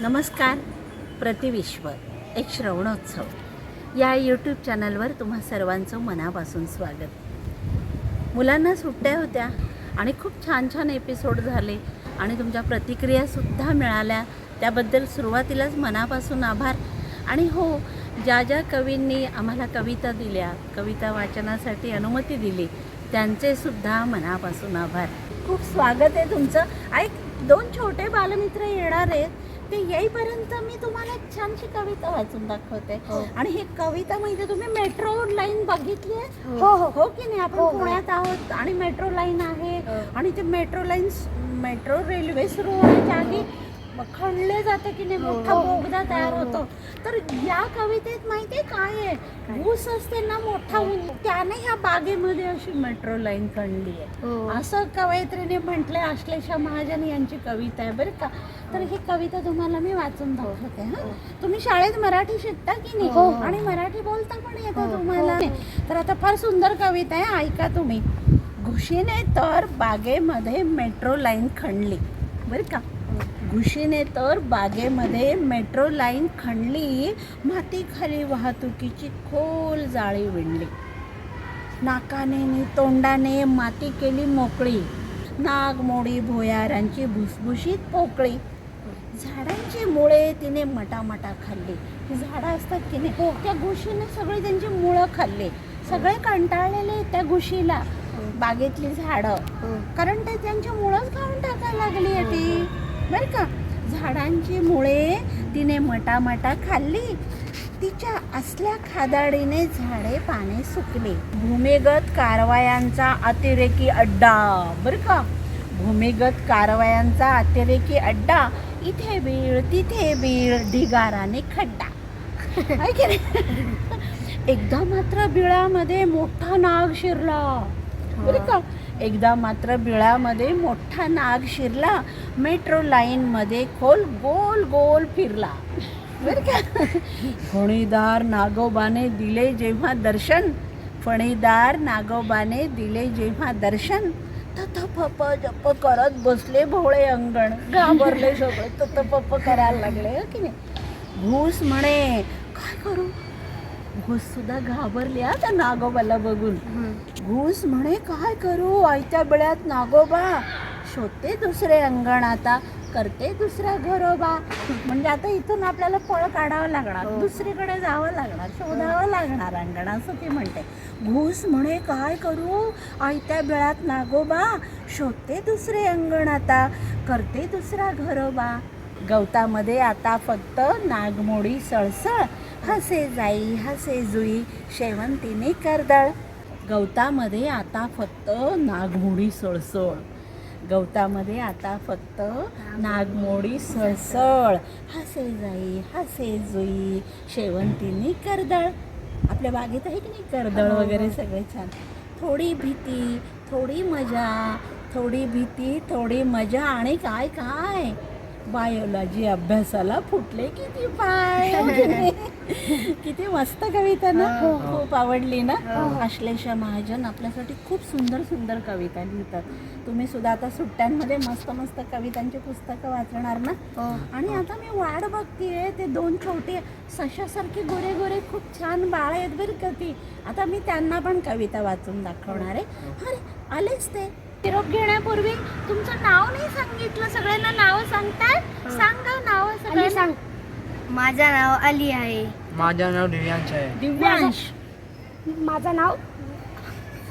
नमस्कार प्रतिविश्व एक श्रवणोत्सव. या यूट्यूब चॅनलवर तुम्हा सर्वांचं मनापासून स्वागत. मुलांना सुट्ट्या होत्या आणि खूप छान छान एपिसोड झाले आणि तुमच्या प्रतिक्रियासुद्धा मिळाल्या. त्याबद्दल सुरुवातीलाच मनापासून आभार. आणि हो ज्या ज्या कवींनी आम्हाला कविता दिल्या कविता वाचनासाठी अनुमती दिली त्यांचेसुद्धा मनापासून आभार. खूप स्वागत आहे तुमचं. ऐक दोन छोटे बालमित्र येणार आहेत. ते येईपर्यंत मी तुम्हाला एक छानशी कविता वाचून दाखवते हो. आणि ही कविता म्हणजे तुम्ही मेट्रो लाईन बघितली आहे हो, हो. हो की नाही आपण हो, हो. पुण्यात आहोत आणि मेट्रो लाईन आहे हो. आणि ते मेट्रो लाईन मेट्रो रेल्वे सुरू होण्याच्या आधी खणले जाते की नाही मोठा हो. बोगदा तयार हो, हो. होतो तर या कवितेत माहितीये काय आहे? ऊस असते ना मोठा त्याने ह्या बागेमध्ये अशी मेट्रो लाईन खणली आहे. असं कवयित्रीने म्हटलंय आश्लेषा महाजन यांची कविता आहे बरं का तर ही कविता तुम्हाला मी वाचून दाखवते हा हो. तुम्ही शाळेत मराठी शिकता की नाही. आणि मराठी बोलता पण येतं. तुम्हाला. तर आता फार सुंदर कविता आहे ऐका तुम्ही घुशीने तर बागेमध्ये मेट्रो लाईन खणली बरं का घुशीने तर बागेमध्ये मेट्रो लाईन खणली मातीखाली वाहतुकीची खोल जाळी विणली. नाकाने नि तोंडाने माती केली मोकळी नागमोडी भोयारांची भुसभुशीत पोकळी. झाडांची मुळे तिने मटामटा खाल्ली. ही झाडं असतात की नाही? त्या घुशीने सगळे त्यांची मुळं खाल्ली. सगळे कंटाळलेले त्या घुशीला. बागेतली झाडं. हो. कारण ते त्यांची मुळंच खाऊन टाकायला लागली ती बरं का? झाडांची मुळे तिने मटामटा खाल्ली. तिच्या असल्या खादाडीने झाडे पाने सुकली. भूमिगत कारवायांचा अतिरेकी अड्डा. बरं का? भूमिगत कारवायांचा अतिरेकी अड्डा. इथे बीळ तिथे बीळ ढिगाराने खड्डा. एकदा मात्र बिळामध्ये मोठा नाग शिरला. बरं का? एकदा मात्र बिळामध्ये मोठा नाग शिरला मेट्रो लाईनमध्ये खोल गोल गोल फिरला. बरं का? फणीदार नागोबाने दिले जेव्हा दर्शन. फणीदार नागोबाने दिले जेव्हा दर्शन. तत पप जप करत बसले भोळे अंगण. घाबरले सगळे. तत पप करायला लागले हो की नाही? घूस म्हणे काय करू? घूस सुद्धा घाबरली हा त्या नागोबाला बघून. घूस म्हणे काय करू? आयत्या बेळ्यात नागोबा. शोधते दुसरे अंगण आता. करते दुसऱ्या घरोबा. म्हणजे आता इथून आपल्याला पळ काढावं लागणार. हो. दुसरीकडे जावं लागणार. शोधावं लागणार अंगण असं ती म्हणते. घूस म्हणे काय करू? आयत्या बेळात नागोबा. शोधते दुसरे अंगण आता. करते दुसरा घरोबा. गवतामध्ये आता फक्त नागमोडी सळसळ. हसे जाई हसे जुई शेवंतीने कर्दळ. गवतामध्ये आता फक्त नागमोडी सळसळ. गवतामध्ये आता फक्त नागमोडी सळसळ. हसे जाई हसे जुई शेवंतीने कर्दळ. आपल्या बागेत आहे की नाही कर्दळ वगैरे सगळे छान? थोडी भीती थोडी मजा थोडी भीती थोडी मजा आणि काय काय? बायोलॉजी अभ्यासाला फुटले किती पाय? किती मस्त कविता ना. हो. खूप आवडली ना. हो. आश्लेषा महाजन आपल्यासाठी खूप सुंदर सुंदर कविता लिहितात. तुम्ही सुद्धा आता सुट्ट्यांमध्ये मस्त मस्त कवितांची पुस्तकं वाचणार ना. हो. आणि आता मी वाट बघतीये ते दोन छोटे सशासारखे गोरे गोरे खूप छान बाळ आहेत बरं का ती. आता मी त्यांना पण कविता वाचून दाखवणार आहे. अरे आलेच ते. निरोप घेण्यापूर्वी तुमचं नाव नाही सांगितलं सगळ्यांना नाव सांगताय? सांगा नाव सगळ्यांना. सांग माझं नाव अली आहे. माझं नाव दिव्यांश आहे. दिव्यांश. माझं नाव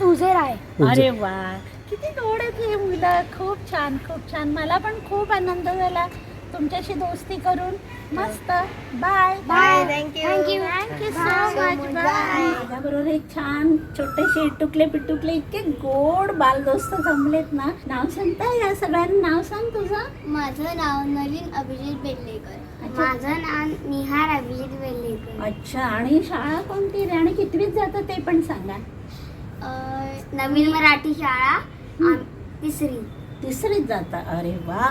तुझेर आहे. अरे वा. किती गोड आहेत हे मुलं. खूप छान खूप छान. मला पण खूप आनंद झाला तुमच्याशी दोस्ती करून. मस्त. Bye. Thank you. Thank you thank you so much. Bye. त्याबरोबर एक छान छोटेसे इटुकले पिटुकले इतके गोड बालदोस्त जमलेत ना. नाव सांगता या सगळ्यांना? नाव सांग तुझं. माझं नाव नवीन अभिजित बेल्लेकर. माझं नाव निहार अभिजित बेल्लेकर अच्छा आणि शाळा कोणती रे? आणि कितवीत जातं ते पण सांगा. नवीन मराठी शाळा आम- तिसरी. तिसरीत जाता? अरे वा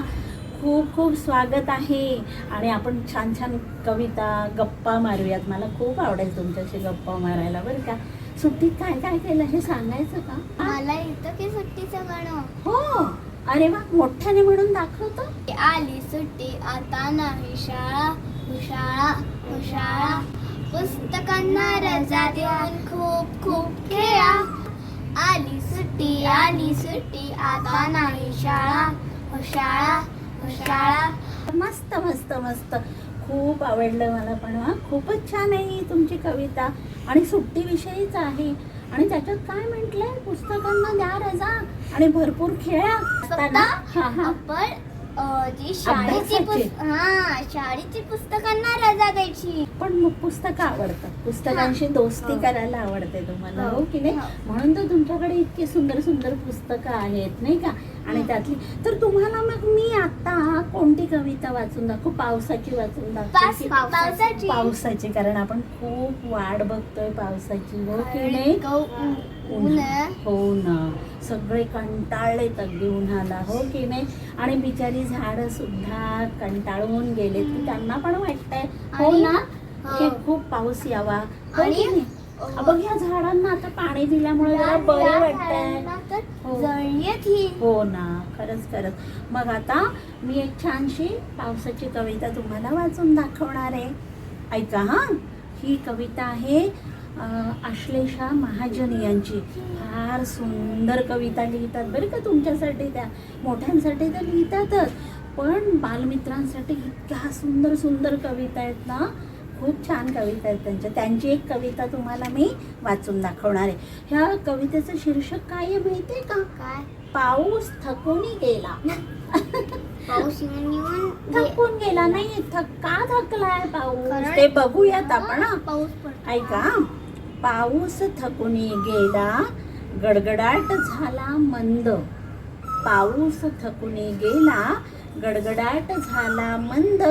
खूप खूप स्वागत आहे. आणि आपण छान छान कविता गप्पा मारूयात. मला खूप आवडेल तुमच्याशी गप्पा मारायला बरं का? सुट्टीत काय काय केलं? हे सांगायचं का? मला येतं की सुट्टीचं गाणं हो. अरे वा मोठ्याने म्हणून दाखवतो? आली सुट्टी आता नाही शाळा हुशाळा हुशाळा पुस्तकांना रजा देऊन खूप खूप खेळा. आली सुट्टी आली सुट्टी आता नाही शाळा हुशाळा हुशाळा मस्त मस्त मस्त. खूप आवडलं मला पण हा. खूपच छान आहे ही तुमची कविता. आणि सुट्टीविषयीच आहे. आणि त्याच्यात काय म्हटलंय? पुस्तकांना द्या रजा. आणि भरपूर खेळा असताना. हा हा. आपण जी शाळेची अभ्यासाची. पुस्त- हा शाळेची पुस्तकांना रजा द्यायची. पण मग पुस्तकं आवडतात. पुस्तकांशी दोस्ती हो. करायला आवडते तुम्हाला हो. हो. की नाही? हो. म्हणून तर तुमच्याकडे इतकी सुंदर सुंदर पुस्तकं आहेत नाही का? आणि त्यातली तर तुम्हाला मग मी आता कोणती कविता वाचून दाखवू पावसाची वाचून पास दाखवू पावसाची. पावसाची कारण आपण खूप वाट बघतोय पावसाची हो की नाही? उन्हा- हो ना. सगळे कंटाळलेत अगदी उन्हाला हो की नाही? आणि बिचारी झाडं सुद्धा कंटाळून गेलेत की त्यांना पण वाटतंय. हो ना? हो. की खूप पाऊस यावा. हो आणि-? बघ ह्या झाडांना आता पाणी दिल्यामुळे जरा बरं वाटतंय. हो. ही हो ना. खरंच खरंच. मग आता मी एक छानशी पावसाची कविता तुम्हाला वाचून दाखवणार आहे. ऐका हा. ही कविता आहे आश्लेषा महाजन यांची. फार सुंदर कविता लिहितात. बरं का तुमच्यासाठी त्या. मोठ्यांसाठी तर लिहितातच. पण बालमित्रांसाठी इतक्या सुंदर सुंदर कविता आहेत ना. खूप छान कविता आहेत त्यांच्या. त्यांची एक कविता तुम्हाला मी वाचून दाखवणार आहे. ह्या कवितेचं शीर्षक काय आहे माहिती का? काय? पाऊस थकून गेला. पाऊस येऊन थकून गेला. नाही थक का थकलाय पाऊस. ते बघूयात आपण. पाऊस ऐका पाऊस थकून गेला गडगडाट झाला मंद. पाऊस थकून गेला गडगडाट झाला मंद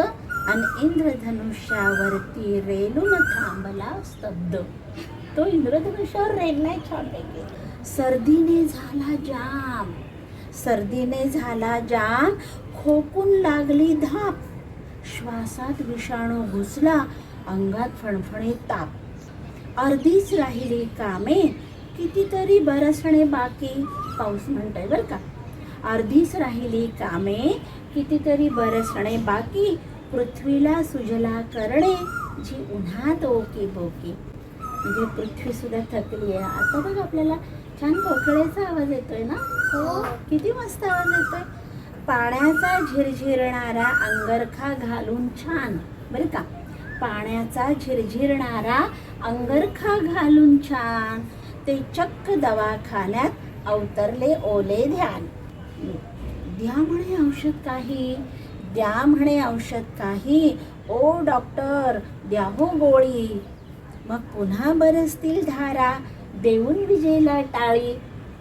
आणि इंद्रधनुष्यावरती रेलून थांबला स्तब्ध. तो इंद्रधनुष्यावर रेललाय छानपैकी. सर्दीने झाला जाम. सर्दीने झाला जाम. खोकून लागली धाप. श्वासात विषाणू घुसला अंगात फणफणीत ताप. अर्धीच राहिली कामे कितीतरी बरसणे बाकी पाऊस म्हणतोय बरं का. अर्धीच राहिली कामे कितीतरी बरसणे बाकी पृथ्वीला सुजला करणे जी उन्हात ओकी बोकी म्हणजे पृथ्वी सुद्धा थकली आहे. आता बघ आपल्याला छान कोकळेचा आवाज येतोय ना? हो. किती मस्त आवाज येतोय. पाण्याचा झिरझिरणारा अंगरखा घालून छान बरं का. पाण्याचा झिरझिरणारा अंगरखा घालून छान. ते चक्क दवाखान्यात अवतरले ओले ध्यान. द्या म्हणे औषध काही. द्या म्हणे औषध काही. ओ डॉक्टर द्या हो गोळी. मग पुन्हा बरसतील धारा. देऊन विजेला टाळी.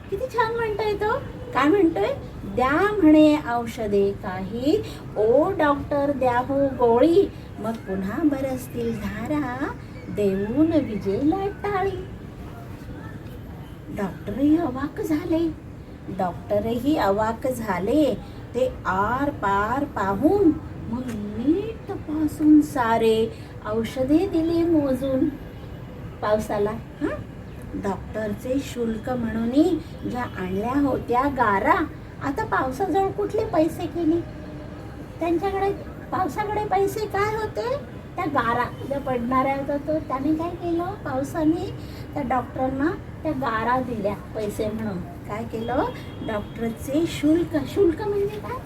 किती छान म्हणतोय तो. काय म्हणतोय? द्या म्हणे औषधे काही. ओ डॉक्टर द्या हो गोळी. मग पुन्हा बरसतील धारा. देऊन विजेला टाळी डॉक्टरही अवाक झाले. डॉक्टरही अवाक झाले. ते आर पार पाहून मग नीट तपासून सारे औषधे दिली मोजून. पावसाला हां? डॉक्टरचे शुल्क म्हणून ज्या आणल्या होत्या गारा आता पावसाजवळ कुठले पैसे केले त्यांच्याकडे पावसाकडे पैसे काय होते? त्या गारा ज्या पडणाऱ्या होत्या तो. त्याने काय केलं? पावसाने त्या डॉक्टरांना त्या गारा दिल्या पैसे म्हणून. काय केलं? डॉक्टरचे शुल्क शुल्क म्हणजे काय?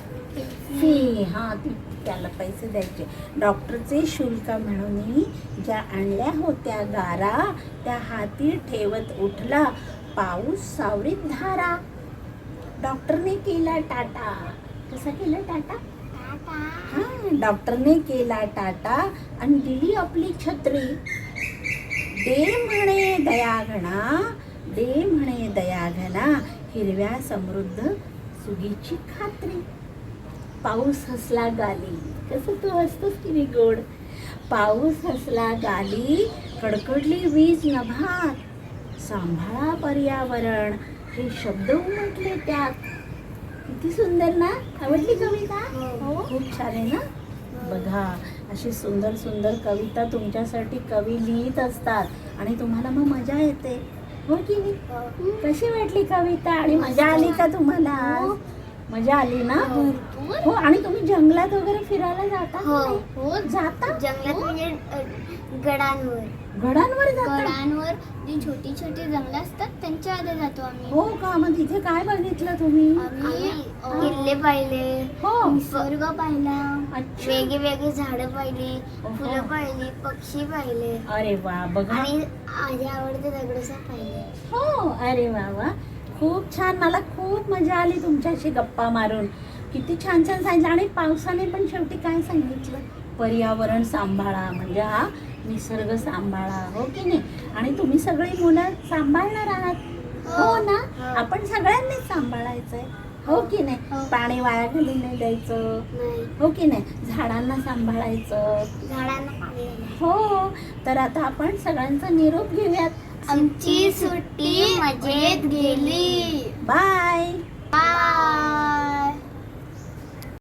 फी. हां ती त्याला पैसे द्यायचे. डॉक्टरचे शुल्क म्हणून ज्या आणल्या होत्या गारा त्या हाती ठेवत उठला. पाऊस सावरीत धारा. डॉक्टरने केला टाटा. कसा केला टाटा? हा डॉक्टरने केला टाटा. आणि दिली आपली छत्री. दे म्हणे दयाघना दे म्हणे दयाघना हिरव्या समृद्ध सुगीची खात्री. पाऊस हसला गाली. कसं तू हसतोस की नाही गोड? पाऊस हसला गाली कडकडली वीज नभात. सांभाळा पर्यावरण. हे शब्द उमटले त्यात. किती सुंदर ना? आवडली कविता? हो. खूप छान आहे ना? बघा अशी सुंदर सुंदर कविता तुमच्यासाठी कवी लिहित असतात आणि तुम्हाला मग मजा येते. हो की नाही? कशी वाटली कविता? आणि मजा आली का तुम्हाला? मजा आली ना? हो. आणि तुम्ही जंगलात वगैरे फिरायला जाता हो. हो. जाता? जंगलात म्हणजे गडांवर. गडांवर जाता? गडांवर जी छोटी छोटी जंगल असतात त्यांच्या आधी जातो आम्ही. हो का? मग तिथे काय बघितलं तुम्ही? आम्ही अं, किल्ले पाहिले हो. निसर्ग पाहिला अच्छा. वेगळी वेगळी झाडं पाहिली. फुलं पाहिली पक्षी पाहिले. अरे वा बघा. आणि माझे आवडते दगडूशेठ पाहिले. हो अरे वा वा. खूप छान. मला खूप मजा आली तुमच्याशी गप्पा मारून. किती छान छान सांगितलं. आणि पावसाने पण शेवटी काय सांगितलं? पर्यावरण सांभाळा म्हणजे हा निसर्ग सांभाळा हो की नाही? आणि तुम्ही सगळी मुलं सांभाळणार आहात. हो. ना? आपण सगळ्यांनीच सांभाळायचंय. हो की नाही? हो. पाणी वाया घालू नाही द्यायचं. हो की नाही? झाडांना सांभाळायचं. झाडांना. हो. तर आता आपण सगळ्यांचा निरोप घेऊयात. आमची सुट्टी मजेत गेली. बाय.